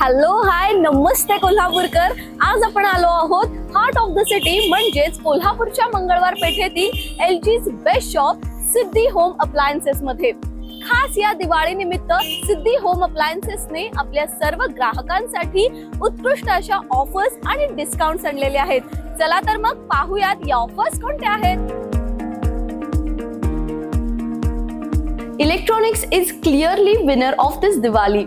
Hello hi नमस्ते कोल्हापूरकर. आज आपण आलो आहोत हार्ट ऑफ द सिटी म्हणजेच कोल्हापूरच्या मंगळवार पेठेतील L G's best shop Siddhi home appliances मध्ये. खास या दिवाळी निमित्त सिद्धी होम अप्लायन्सेसने आपल्या सर्व ग्राहकांसाठी उत्कृष्ट अशा ऑफर्स आणि डिस्काउंट आणलेले आहेत. चला तर मग पाहूयात या ऑफर्स कोणत्या आहेत. Electronics is clearly winner of this Diwali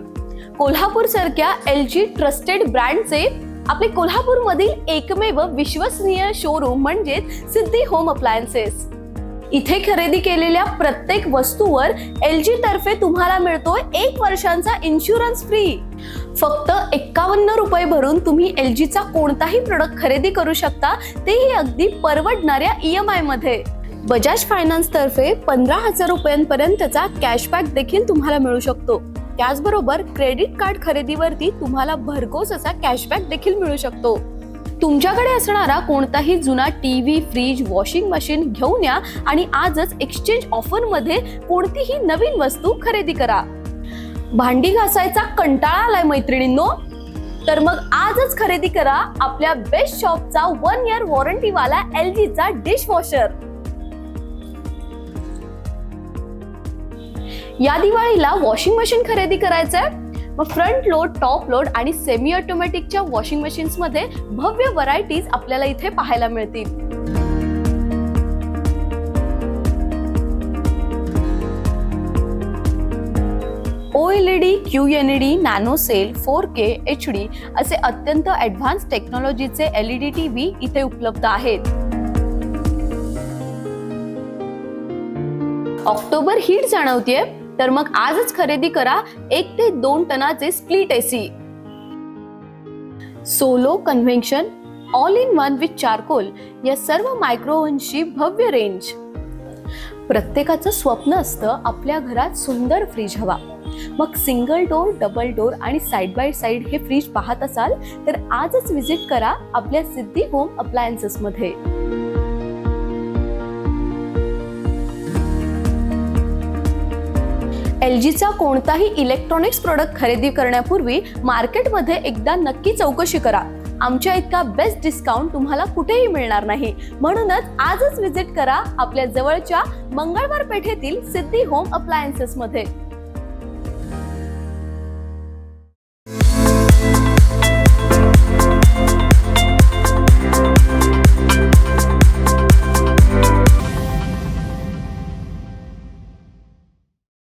Kolhapur सारख्या एल जी ट्रस्टेड ब्रँडचे आपले कोल्हापूरमधील एकमेव विश्वसनीय शोरूम म्हणजेच सिद्धी होम अप्लायन्सेस इथे खरेदी केलेल्या प्रत्येक वस्तूवर एल जी तर्फे तुम्हाला मिळतोय एक वर्षांचा इन्शुरन्स फ्री फक्त एक्कावन्न रुपये भरून तुम्ही एल जीचा कोणताही प्रोडक्ट खरेदी करू शकता तेही अगदी परवडणाऱ्या ई एम आयमध्ये. बजाज फायनान्स तर्फे पंधरा हजार रुपयांपर्यंतचा कॅशबॅक देखील तुम्हाला मिळू शकतो. त्याचबरोबर क्रेडिट कार्ड खरेदीवरती तुम्हाला भरघोस असा कॅशबॅक देखील मिळू शकतो. तुमच्याकडे असणारा कोणताही जुना T V fridge washing machine घेऊन या आणि आजच एक्सचेंज ऑफरमध्ये कोणतीही नवीन वस्तू खरेदी करा. भांडी घासायचा कंटाळा आलाय मैत्रिणींनो. तर मग आजच खरेदी करा आपल्या बेस्ट शॉपचा वन इयर वॉरंटीवाला एल जीचा डिश वॉशर या दिवाळीला वॉशिंग मशीन खरेदी करायचंय. मग फ्रंट लोड टॉप लोड आणि सेमी ऑटोमॅटिकच्या वॉशिंग मशीन्समध्ये भव्य व्हरायटीज आपल्याला इथे पाहायला मिळतील. O L E D Q N E D nano cell four K H D असे अत्यंत advance टेक्नॉलॉजीचे L E D T V इथे उपलब्ध आहेत. ऑक्टोबर हीट जाणवतीये. तर मग आजच खरेदी करा एक ते दोन टनाचे split AC solo convection all in one with charcoal या सर्व मायक्रोवनची भव्य रेंज प्रत्येकाचं स्वप्न असतं आपल्या घरात सुंदर फ्रीज हवा. मग सिंगल डोर डबल डोर आणि साइड बाय साइड हे फ्रीज पाहत असाल तर आजच विजिट करा आपल्या सिद्धी होम अप्लायन्सेसमध्ये एल जीचा कोणताही इलेक्ट्रॉनिक्स प्रोडक्ट खरेदी करण्यापूर्वी मार्केटमध्ये एकदा नक्की चौकशी करा. आमच्या इतका बेस्ट डिस्काउंट तुम्हाला कुठेही मिळणार नाही. म्हणूनच आजच विजिट करा आपल्या जवळच्या मंगळवार पेठेतील सिद्धी होम अप्लायन्सेसमध्ये